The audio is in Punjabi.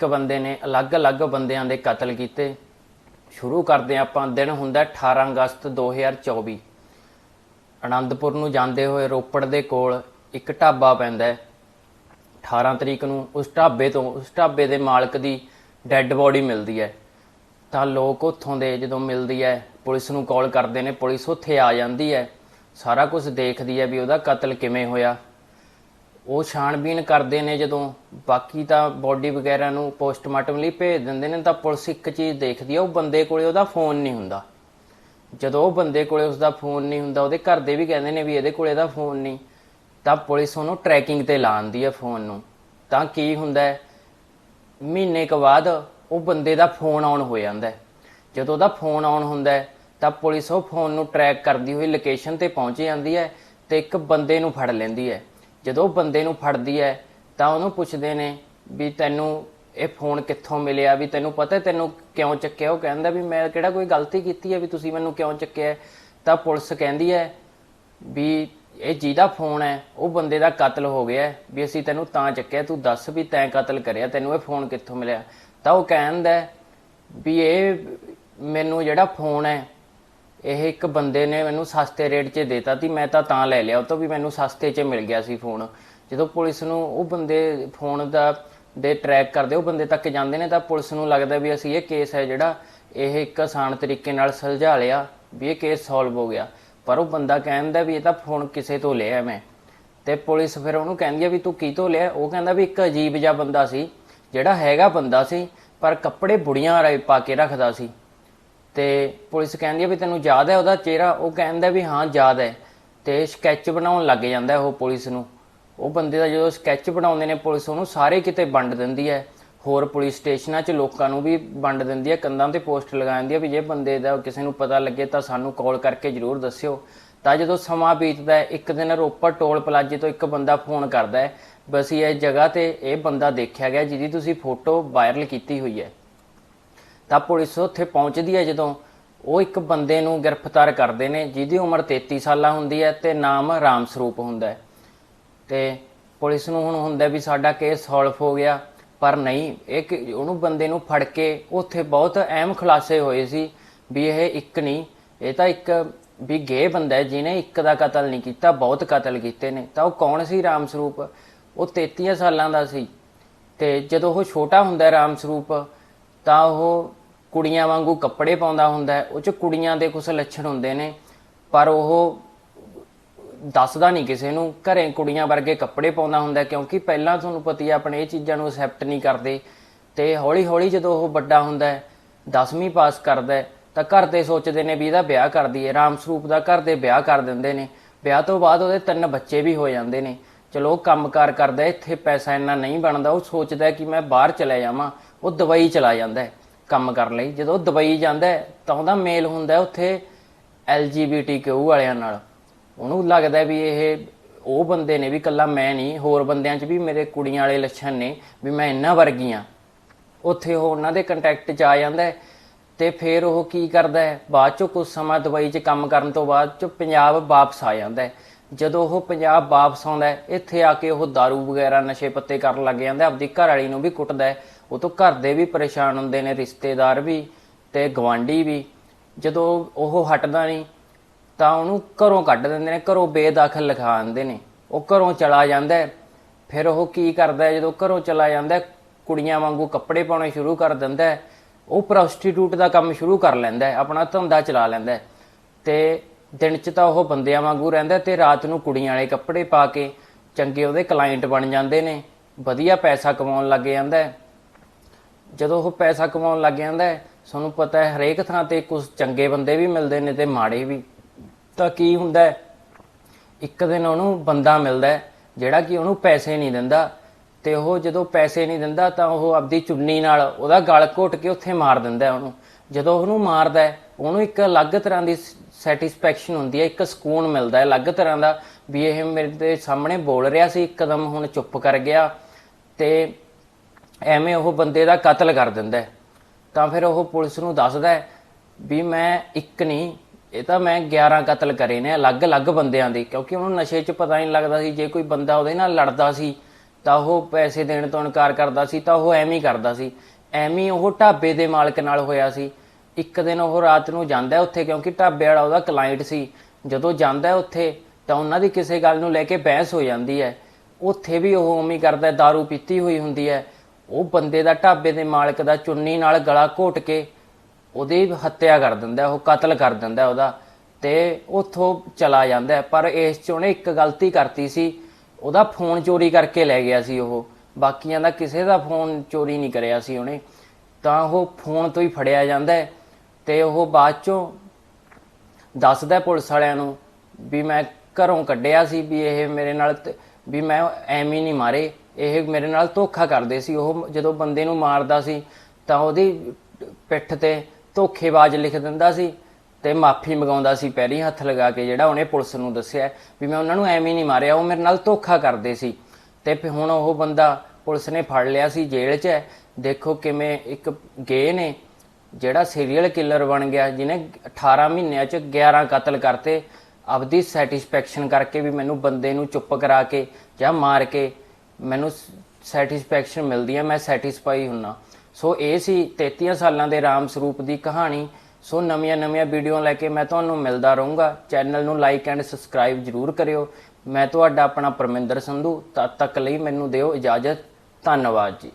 ਇੱਕ ਬੰਦੇ ਨੇ ਅਲੱਗ-ਅਲੱਗ ਬੰਦਿਆਂ ਦੇ ਕਤਲ ਕੀਤੇ। ਸ਼ੁਰੂ ਕਰਦੇ ਹਾਂ ਆਪਾਂ, ਦਿਨ ਹੁੰਦਾ 18 ਅਗਸਤ 2024 ਆਨੰਦਪੁਰ ਨੂੰ ਜਾਂਦੇ ਹੋਏ ਰੋਪੜ ਦੇ ਕੋਲ ਇੱਕ ਢਾਬਾ ਪੈਂਦਾ ਹੈ। 18 ਤਰੀਕ ਨੂੰ ਉਸ ਢਾਬੇ ਤੋਂ, ਉਸ ਢਾਬੇ ਦੇ ਮਾਲਕ ਦੀ ਡੈੱਡ ਬੋਡੀ ਮਿਲਦੀ ਹੈ। ਤਾਂ ਲੋਕ ਉੱਥੋਂ ਦੇ ਜਦੋਂ ਮਿਲਦੀ ਹੈ, ਪੁਲਿਸ ਨੂੰ ਕਾਲ ਕਰਦੇ ਨੇ, ਪੁਲਿਸ ਉੱਥੇ ਆ ਜਾਂਦੀ ਹੈ। ਸਾਰਾ ਕੁਝ ਦੇਖਦੀ ਹੈ ਵੀ ਉਹਦਾ ਕਤਲ ਕਿਵੇਂ ਹੋਇਆ। ਉਹ ਛਾਣਬੀਨ ਕਰਦੇ ਨੇ ਜਦੋਂ। ਬਾਕੀ ਤਾਂ ਬੋਡੀ ਵਗੈਰਾ ਨੂੰ ਪੋਸਟਮਾਰਟਮ ਲਈ ਭੇਜ ਦਿੰਦੇ ਨੇ, ਤਾਂ ਪੁਲਿਸ ਇੱਕ ਚੀਜ਼ ਦੇਖਦੀ ਹੈ ਉਹ ਬੰਦੇ ਕੋਲੇ ਉਹਦਾ ਫੋਨ ਨਹੀਂ ਹੁੰਦਾ। ਜਦੋਂ ਉਹ ਬੰਦੇ ਕੋਲੇ ਉਸਦਾ ਫੋਨ ਨਹੀਂ ਹੁੰਦਾ, ਉਹਦੇ ਘਰ ਦੇ ਵੀ ਕਹਿੰਦੇ ਨੇ ਵੀ ਇਹਦੇ ਕੋਲੇ ਇਹਦਾ ਫੋਨ ਨਹੀਂ। ਤਾਂ ਪੁਲਿਸ ਉਹਨੂੰ ਟਰੈਕਿੰਗ ਤੇ ਲਾਉਂਦੀ ਹੈ ਫੋਨ ਨੂੰ। ਤਾਂ ਕੀ ਹੁੰਦਾ ਹੈ, ਮਹੀਨੇ ਕੁ ਬਾਅਦ ਉਹ ਬੰਦੇ ਦਾ ਫੋਨ ਆਨ ਹੋ ਜਾਂਦਾ ਹੈ। ਜਦੋਂ ਉਹਦਾ ਫੋਨ ਆਨ ਹੁੰਦਾ ਹੈ, ਤਾਂ ਪੁਲਿਸ ਉਹ ਫੋਨ ਨੂੰ ਟਰੈਕ ਕਰਦੀ ਹੋਈ ਲੋਕੇਸ਼ਨ ਤੇ ਪਹੁੰਚ ਜਾਂਦੀ ਹੈ ਤੇ ਇੱਕ ਬੰਦੇ ਨੂੰ ਫੜ ਲੈਂਦੀ ਹੈ। ਜਦੋਂ ਉਹ ਬੰਦੇ ਨੂੰ ਫੜਦੀ ਹੈ, ਤਾਂ ਉਹਨੂੰ ਪੁੱਛਦੇ ਨੇ ਵੀ ਤੈਨੂੰ ਇਹ ਫੋਨ ਕਿੱਥੋਂ ਮਿਲਿਆ? ਵੀ ਤੈਨੂੰ ਪਤਾ ਤੈਨੂੰ ਕਿਉਂ ਚੱਕਿਆ? ਉਹ ਕਹਿੰਦਾ ਵੀ ਮੈਂ ਕਿਹੜਾ ਕੋਈ ਗਲਤੀ ਕੀਤੀ ਹੈ ਵੀ ਤੁਸੀਂ ਮੈਨੂੰ ਕਿਉਂ ਚੱਕਿਆ ਤਾਂ ਪੁਲਿਸ ਕਹਿੰਦੀ ਹੈ ਵੀ ਇਹ ਜਿਹਦਾ ਫੋਨ ਹੈ, ਉਹ ਬੰਦੇ ਦਾ ਕਤਲ ਹੋ ਗਿਆ ਵੀ ਅਸੀਂ ਤੈਨੂੰ ਤਾਂ ਚੱਕਿਆ, ਤੂੰ ਦੱਸ ਵੀ ਤੈਂ ਕਤਲ ਕਰਿਆ, ਤੈਨੂੰ ਇਹ ਫੋਨ ਕਿੱਥੋਂ ਮਿਲਿਆ? ਤਾਂ ਉਹ ਕਹਿੰਦਾ ਹੈ ਵੀ ਇਹ ਮੈਨੂੰ ਜਿਹੜਾ ਫੋਨ ਹੈ ਇਹ ਇੱਕ ਬੰਦੇ ਨੇ ਮੈਨੂੰ ਸਸਤੇ ਰੇਟ 'ਚ ਦੇਤਾ ਤੀ, ਮੈਂ ਤਾਂ ਤਾਂ ਲੈ ਲਿਆ। ਉਹ ਤੋਂ ਵੀ ਮੈਨੂੰ ਸਸਤੇ 'ਚ ਮਿਲ ਗਿਆ ਸੀ ਫੋਨ। ਜਦੋਂ ਪੁਲਿਸ ਨੂੰ ਉਹ ਬੰਦੇ ਫੋਨ ਦਾ, ਦੇ ਟਰੈਕ ਕਰਦੇ, ਉਹ ਬੰਦੇ ਤੱਕ ਜਾਂਦੇ ਨੇ, ਤਾਂ ਪੁਲਿਸ ਨੂੰ ਲੱਗਦਾ ਵੀ ਅਸੀਂ ਇਹ ਕੇਸ ਹੈ ਜਿਹੜਾ ਇਹ ਇੱਕ ਆਸਾਨ ਤਰੀਕੇ ਨਾਲ ਸੁਲਝਾ ਲਿਆ, ਵੀ ਇਹ ਕੇਸ ਸੋਲਵ ਹੋ ਗਿਆ। ਪਰ ਉਹ ਬੰਦਾ ਕਹਿੰਦਾ ਵੀ ਇਹ ਤਾਂ ਫੋਨ ਕਿਸੇ ਤੋਂ ਲਿਆ ਮੈਂ। ਤੇ ਪੁਲਿਸ ਫਿਰ ਉਹਨੂੰ ਕਹਿੰਦੀ ਆ ਵੀ ਤੂੰ ਕੀ ਤੋਂ ਲਿਆ? ਉਹ ਕਹਿੰਦਾ ਵੀ ਇੱਕ ਅਜੀਬ ਜਿਹਾ ਬੰਦਾ ਸੀ, ਜਿਹੜਾ ਹੈਗਾ ਬੰਦਾ ਸੀ, ਪਰ ਕੱਪੜੇ ਬੁੜੀਆਂ ਰਾਈ ਪਾ ਕੇ ਰੱਖਦਾ ਸੀ। ਤੇ ਪੁਲਿਸ ਕਹਿੰਦੀ ਹੈ ਵੀ ਤੈਨੂੰ ਯਾਦ ਹੈ ਉਹਦਾ ਚਿਹਰਾ, ਉਹ ਕਹਿੰਦਾ ਵੀ ਹਾਂ, ਯਾਦ ਹੈ। ਤੇ ਸਕੈਚ ਬਣਾਉਣ ਲੱਗ ਜਾਂਦਾ ਉਹ ਪੁਲਿਸ ਨੂੰ। ਉਹ ਬੰਦੇ ਦਾ ਜਦੋਂ ਸਕੈਚ ਬਣਾਉਂਦੇ ਨੇ ਪੁਲਿਸ, ਉਹਨੂੰ ਸਾਰੇ ਕਿਤੇ ਵੰਡ ਦਿੰਦੀ ਹੈ। ਹੋਰ ਪੁਲਿਸ ਸਟੇਸ਼ਨਾਂ 'ਚ ਲੋਕਾਂ ਨੂੰ ਵੀ ਵੰਡ ਦਿੰਦੀ ਹੈ, ਕੰਧਾਂ ਤੇ ਪੋਸਟ ਲਗਾ ਦਿੰਦੀ ਹੈ ਵੀ ਜੇ ਬੰਦੇ ਦਾ ਕਿਸੇ ਨੂੰ ਪਤਾ ਲੱਗੇ ਤਾਂ ਸਾਨੂੰ ਕਾਲ ਕਰਕੇ ਜਰੂਰ ਦੱਸਿਓ। ਤਾਂ ਜਦੋਂ ਸਮਾਂ ਬੀਤਦਾ ਹੈ, ਇੱਕ ਦਿਨ ਰੋਪੜ ਟੋਲ ਪਲਾਜ਼ੇ ਤੋਂ ਇੱਕ ਬੰਦਾ ਫੋਨ ਕਰਦਾ ਹੈ, ਬਸ ਇਹ ਜਗ੍ਹਾ ਤੇ ਇਹ ਬੰਦਾ ਦੇਖਿਆ ਗਿਆ ਜਿਹਦੀ ਤੁਸੀਂ ਫੋਟੋ ਵਾਇਰਲ ਕੀਤੀ ਹੋਈ ਹੈ। ਤਾਂ ਪੁਲਿਸ ਉੱਥੇ ਪਹੁੰਚਦੀ ਹੈ ਜਦੋਂ ਉਹ ਇੱਕ ਬੰਦੇ ਨੂੰ ਗ੍ਰਿਫਤਾਰ ਕਰਦੇ ਨੇ, ਜਿਹਦੀ ਉਮਰ 33 ਸਾਲਾਂ ਹੁੰਦੀ ਹੈ ਤੇ ਨਾਮ ਰਾਮ ਸਰੂਪ ਹੁੰਦਾ ਹੈ। ਤੇ ਪੁਲਿਸ ਨੂੰ ਹੁਣ ਹੁੰਦਾ ਵੀ ਸਾਡਾ ਕੇਸ ਸੋਲਵ ਹੋ ਗਿਆ, ਪਰ ਨਹੀਂ, ਇਹ ਉਹਨੂੰ ਬੰਦੇ ਨੂੰ ਫੜ ਕੇ ਉੱਥੇ ਬਹੁਤ ਅਹਿਮ ਖੁਲਾਸੇ ਹੋਏ ਸੀ ਵੀ ਇਹ ਇੱਕ ਨਹੀਂ, ਇਹ ਤਾਂ ਇੱਕ ਵੀ ਗੇ ਬੰਦਾ ਹੈ ਜਿਹਨੇ ਇੱਕ ਦਾ ਕਤਲ ਨਹੀਂ ਕੀਤਾ, ਬਹੁਤ ਕਤਲ ਕੀਤੇ ਨੇ। ਤਾਂ ਉਹ ਕੌਣ ਸੀ ਰਾਮ ਸਰੂਪ? ਉਹ 33 ਸਾਲਾਂ ਦਾ ਸੀ। ਤੇ ਜਦੋਂ ਉਹ ਛੋਟਾ ਹੁੰਦਾ ਰਾਮ ਸਰੂਪ, ਤਾਂ ਉਹ ਕੁੜੀਆਂ ਵਾਂਗੂ ਕੱਪੜੇ ਪਾਉਂਦਾ ਹੁੰਦਾ ਹੈ, ਉਹ ਚ ਕੁੜੀਆਂ ਦੇ ਕੁਝ ਲੱਛਣ ਹੁੰਦੇ ਨੇ, ਪਰ ਉਹ ਦੱਸਦਾ ਨਹੀਂ ਕਿਸੇ ਨੂੰ, ਘਰੇ ਕੁੜੀਆਂ ਵਰਗੇ ਕੱਪੜੇ ਪਾਉਂਦਾ ਹੁੰਦਾ ਕਿਉਂਕਿ ਪਹਿਲਾਂ ਤੁਹਾਨੂੰ ਪਤਾ ਹੀ ਆਪਣੇ ਇਹ ਚੀਜ਼ਾਂ ਨੂੰ ਐਕਸੈਪਟ ਨਹੀਂ ਕਰਦੇ, ਤੇ ਹੌਲੀ ਹੌਲੀ ਜਦੋਂ ਉਹ ਵੱਡਾ ਹੁੰਦਾ ਹੈ 10ਵੀਂ ਪਾਸ ਕਰਦਾ ਹੈ, ਤਾਂ ਘਰ ਦੇ ਸੋਚਦੇ ਨੇ ਵੀ ਇਹਦਾ ਵਿਆਹ ਕਰ ਦਈਏ, ਰਾਮ ਸਰੂਪ ਦਾ ਘਰ ਦੇ ਵਿਆਹ ਕਰ ਦਿੰਦੇ ਨੇ, ਵਿਆਹ ਤੋਂ ਬਾਅਦ ਉਹਦੇ ਤਿੰਨ ਬੱਚੇ ਵੀ ਹੋ ਜਾਂਦੇ ਨੇ, ਚਲੋ ਉਹ ਕੰਮਕਾਰ ਕਰਦਾ ਇੱਥੇ ਪੈਸਾ ਇੰਨਾ ਨਹੀਂ ਬਣਦਾ, ਉਹ ਸੋਚਦਾ ਕਿ ਮੈਂ ਬਾਹਰ ਚਲਾ ਜਾਵਾਂ, ਉਹ ਦਵਾਈ ਚਲਾ ਜਾਂਦਾ ਹੈ। ਕੰਮ ਕਰਨ ਲਈ। ਜਦੋਂ ਦੁਬਈ ਜਾਂਦਾ ਤਾਂ ਉਹਦਾ ਮੇਲ ਹੁੰਦਾ ਹੈ ਉੱਥੇ LGBTQ ਵਾਲਿਆਂ ਨਾਲ। ਉਹਨੂੰ ਲੱਗਦਾ ਵੀ ਇਹ ਉਹ ਬੰਦੇ ਨੇ ਵੀ ਕੱਲਾ ਮੈਂ ਨਹੀਂ, ਹੋਰ ਬੰਦਿਆਂ 'ਚ ਵੀ ਮੇਰੇ ਕੁੜੀਆਂ ਵਾਲੇ ਲੱਛਣ ਨੇ, ਵੀ ਮੈਂ ਇਹਨਾਂ ਵਰਗੀ ਆ ਉੱਥੇ ਉਹ ਉਹਨਾਂ ਦੇ ਕੰਟੈਕਟ 'ਚ ਆ ਜਾਂਦਾ ਹੈ ਤੇ ਫਿਰ ਉਹ ਕੀ ਕਰਦਾ ਹੈ, ਬਾਅਦ 'ਚੋਂ ਕੁਝ ਸਮਾਂ ਦੁਬਈ 'ਚ ਕੰਮ ਕਰਨ ਤੋਂ ਬਾਅਦ 'ਚ ਪੰਜਾਬ ਵਾਪਸ ਆ ਜਾਂਦਾ ਹੈ। ਜਦੋਂ ਉਹ ਪੰਜਾਬ ਵਾਪਸ ਆਉਂਦਾ ਇੱਥੇ ਆ ਕੇ ਉਹ दारू ਵਗੈਰਾ, ਨਸ਼ੇ ਪੱਤੇ ਕਰਨ ਲੱਗ ਜਾਂਦਾ ਆਪਦੀ ਘਰ ਵਾਲੀ ਨੂੰ ਵੀ ਕੁੱਟਦਾ ਉਹ ਤੋਂ ਘਰ ਦੇ ਵੀ ਪਰੇਸ਼ਾਨ ਹੁੰਦੇ ਨੇ, ਰਿਸ਼ਤੇਦਾਰ ਵੀ ਤੇ ਗਵਾਂਢੀ ਵੀ। ਜਦੋਂ ਉਹ ਹਟਦਾ ਨਹੀਂ, ਤਾਂ ਉਹਨੂੰ ਘਰੋਂ ਕੱਢ ਦਿੰਦੇ ਨੇ, ਘਰੋਂ ਬੇਦਾਖਲ ਲਿਖਾ ਦਿੰਦੇ ਨੇ। ਉਹ ਘਰੋਂ ਚਲਾ ਜਾਂਦਾ ਫਿਰ ਉਹ ਕੀ ਕਰਦਾ ਜਦੋਂ ਘਰੋਂ ਚਲਾ ਜਾਂਦਾ ਕੁੜੀਆਂ ਵਾਂਗੂ ਕੱਪੜੇ ਪਾਉਣੇ ਸ਼ੁਰੂ ਕਰ ਦਿੰਦਾ ਉਹ ਪ੍ਰੋਸਟੀਟਿਊਟ ਦਾ ਕੰਮ ਸ਼ੁਰੂ ਕਰ ਲੈਂਦਾ ਆਪਣਾ ਧੰਦਾ ਚਲਾ ਲੈਂਦਾ ਹੈ। ਤੇ ਦਿਨ 'ਚ ਤਾਂ ਉਹ ਬੰਦਿਆਂ ਵਾਂਗੂ ਰਹਿੰਦਾ ਤੇ ਰਾਤ ਨੂੰ ਕੁੜੀਆਂ ਵਾਲੇ ਕੱਪੜੇ ਪਾ ਕੇ ਚੰਗੇ ਉਹਦੇ ਕਲਾਇੰਟ ਬਣ ਜਾਂਦੇ ਨੇ। ਵਧੀਆ ਪੈਸਾ ਕਮਾਉਣ ਲੱਗ ਜਾਂਦਾ ਜਦੋਂ ਉਹ ਪੈਸਾ ਕਮਾਉਣ ਲੱਗ ਜਾਂਦਾ ਹੈ ਤੁਹਾਨੂੰ ਪਤਾ ਹੈ ਹਰੇਕ ਥਾਂ ਤੇ ਕੁਝ ਚੰਗੇ ਬੰਦੇ ਵੀ ਮਿਲਦੇ ਨੇ ਤੇ ਮਾੜੇ ਵੀ। ਤਾਂ ਕੀ ਹੁੰਦਾ ਹੈ? ਇੱਕ ਦਿਨ ਉਹਨੂੰ ਬੰਦਾ ਮਿਲਦਾ ਹੈ, ਜਿਹੜਾ ਕਿ ਉਹਨੂੰ ਪੈਸੇ ਨਹੀਂ ਦਿੰਦਾ। ਤੇ ਉਹ ਜਦੋਂ ਪੈਸੇ ਨਹੀਂ ਦਿੰਦਾ, ਤਾਂ ਉਹ ਆਪਦੀ ਚੁੰਨੀ ਨਾਲ ਉਹਦਾ ਗਲ ਘੁੱਟ ਕੇ ਉੱਥੇ ਮਾਰ ਦਿੰਦਾ ਉਹਨੂੰ। ਜਦੋਂ ਉਹਨੂੰ ਮਾਰਦਾ ਹੈ, ਉਹਨੂੰ ਇੱਕ ਅਲੱਗ ਤਰ੍ਹਾਂ ਦੀ ਸੈਟੀਸਫੈਕਸ਼ਨ ਹੁੰਦੀ ਹੈ, ਇੱਕ ਸਕੂਨ ਮਿਲਦਾ ਹੈ ਅਲੱਗ ਤਰ੍ਹਾਂ ਦਾ। ਵੀ ਇਹ ਮੇਰੇ ਦੇ ਸਾਹਮਣੇ ਬੋਲ ਰਿਹਾ ਸੀ, ਇੱਕਦਮ ਹੁਣ ਚੁੱਪ ਕਰ ਗਿਆ। ਤੇ ਐਵੇਂ ਉਹ ਬੰਦੇ ਦਾ ਕਤਲ ਕਰ ਦਿੰਦਾ ਤਾਂ ਫਿਰ ਉਹ ਪੁਲਿਸ ਨੂੰ ਦੱਸਦਾ ਵੀ ਮੈਂ ਇੱਕ ਨਹੀਂ ਇਹ ਤਾਂ ਮੈਂ 11 ਕਤਲ ਕਰੇ ਨੇ ਅਲੱਗ-ਅਲੱਗ ਬੰਦਿਆਂ ਦੇ ਕਿਉਂਕਿ ਉਹਨੂੰ ਨਸ਼ੇ 'ਚ ਪਤਾ ਹੀ ਨਹੀਂ ਲੱਗਦਾ ਸੀ ਜੇ ਕੋਈ ਬੰਦਾ ਉਹਦੇ ਨਾਲ ਲੜਦਾ ਸੀ ਤਾਂ ਉਹ ਪੈਸੇ ਦੇਣ ਤੋਂ ਇਨਕਾਰ ਕਰਦਾ ਸੀ ਤਾਂ ਉਹ ਐਵੇਂ ਹੀ ਕਰਦਾ ਸੀ। ਐਵੇਂ ਉਹ ਢਾਬੇ ਦੇ ਮਾਲਕ ਨਾਲ ਹੋਇਆ ਸੀ। ਇੱਕ ਦਿਨ ਉਹ ਰਾਤ ਨੂੰ ਜਾਂਦਾ ਉੱਥੇ ਕਿਉਂਕਿ ਢਾਬੇ ਵਾਲਾ ਉਹਦਾ ਕਲਾਇੰਟ ਸੀ। ਜਦੋਂ ਜਾਂਦਾ ਉੱਥੇ ਤਾਂ ਉਹਨਾਂ ਦੀ ਕਿਸੇ ਗੱਲ ਨੂੰ ਲੈ ਕੇ ਬਹਿਸ ਹੋ ਜਾਂਦੀ ਹੈ। ਉੱਥੇ ਵੀ ਉਹ ਉਵੇਂ ਕਰਦਾ ਹੈ, दारू ਪੀਤੀ ਹੋਈ ਹੁੰਦੀ ਹੈ। ਉਹ ਬੰਦੇ ਦਾ ਢਾਬੇ ਦੇ ਮਾਲਕ ਦਾ ਚੁੰਨੀ ਨਾਲ ਗਲਾ ਘੋਟ ਕੇ ਉਹਦੀ ਹੱਤਿਆ ਕਰ ਦਿੰਦਾ, ਉਹ ਕਤਲ ਕਰ ਦਿੰਦਾ ਉਹਦਾ ਤੇ ਉੱਥੋਂ ਚਲਾ ਜਾਂਦਾ ਪਰ ਇਸ 'ਚ ਉਹਨੇ ਇੱਕ ਗਲਤੀ ਕਰਤੀ ਸੀ, ਉਹਦਾ ਫੋਨ ਚੋਰੀ ਕਰਕੇ ਲੈ ਗਿਆ ਸੀ ਉਹ। ਬਾਕੀਆਂ ਦਾ ਕਿਸੇ ਦਾ ਫੋਨ ਚੋਰੀ ਨਹੀਂ ਕਰਿਆ ਸੀ ਉਹਨੇ। ਤਾਂ ਉਹ ਫੋਨ ਤੋਂ ਹੀ ਫੜਿਆ ਜਾਂਦਾ ਹੈ ਤੇ ਉਹ ਬਾਅਦ ਚੋਂ ਦੱਸਦਾ ਪੁਲਿਸ ਵਾਲਿਆਂ ਨੂੰ ਵੀ ਮੈਂ ਘਰੋਂ ਕੱਢਿਆ ਸੀ ਵੀ ਇਹ ਮੇਰੇ ਨਾਲ ਵੀ ਮੈਂ ਐਵੇਂ ਹੀ ਨਹੀਂ ਮਾਰੇ। ਇਹ ਮੇਰੇ ਨਾਲ ਧੋਖਾ ਕਰਦੇ ਸੀ। ਉਹ ਜਦੋਂ ਬੰਦੇ ਨੂੰ ਮਾਰਦਾ ਸੀ, ਤਾਂ ਉਹਦੀ ਪਿੱਠ ਤੇ ਧੋਖੇਬਾਜ਼ ਲਿਖ ਦਿੰਦਾ ਸੀ ਤੇ ਮਾਫੀ ਮੰਗਾਉਂਦਾ ਸੀ, ਪੈਰੀ ਹੱਥ ਲਗਾ ਕੇ, ਜਿਹੜਾ ਉਹਨੇ ਪੁਲਿਸ ਨੂੰ ਦੱਸਿਆ ਵੀ ਮੈਂ ਉਹਨਾਂ ਨੂੰ ਐਵੇਂ ਨਹੀਂ ਮਾਰਿਆ, ਉਹ ਮੇਰੇ ਨਾਲ ਧੋਖਾ ਕਰਦੇ ਸੀ। ਤੇ ਫਿਰ ਹੁਣ ਉਹ ਬੰਦਾ ਪੁਲਿਸ ਨੇ ਫੜ ਲਿਆ ਸੀ ਜੇਲ੍ਹ 'ਚ। ਹੈ ਦੇਖੋ ਕਿਵੇਂ ਇੱਕ ਗੇ ਨੇ, ਜਿਹੜਾ ਸੀਰੀਅਲ ਕਿਲਰ ਬਣ ਗਿਆ, ਜਿਹਨੇ 18 ਮਹੀਨਿਆਂ 'ਚ 11 ਕਤਲ ਕਰਤੇ, ਆਪਦੀ ਸੈਟੀਸਫੈਕਸ਼ਨ ਕਰਕੇ ਵੀ ਮੈਨੂੰ ਬੰਦੇ ਨੂੰ ਚੁੱਪ ਕਰਾ ਕੇ ਜਾਂ ਮਾਰ ਕੇ ਮੈਨੂੰ ਸੈਟੀਸਫੈਕਸ਼ਨ ਮਿਲਦੀ ਹੈ ਮੈਂ ਸੈਟੀਸਫਾਈ ਹੁੰਨਾ। ਸੋ ਇਹ ਸੀ 33 ਸਾਲਾਂ ਦੇ ਰਾਮ ਸਰੂਪ ਦੀ ਕਹਾਣੀ। ਸੋ ਨਵੀਆਂ ਨਵੀਆਂ ਵੀਡੀਓ ਲੈ ਕੇ ਮੈਂ ਤੁਹਾਨੂੰ ਮਿਲਦਾ ਰਹੂੰਗਾ। ਚੈਨਲ ਨੂੰ ਲਾਈਕ ਐਂਡ ਸਬਸਕ੍ਰਾਈਬ ਜਰੂਰ ਕਰਿਓ। ਮੈਂ ਤੁਹਾਡਾ ਆਪਣਾ ਪਰਮਿੰਦਰ ਸੰਧੂ, ਤਦ ਤੱਕ ਲਈ ਮੈਨੂੰ ਦਿਓ ਇਜਾਜ਼ਤ। ਧੰਨਵਾਦ ਜੀ।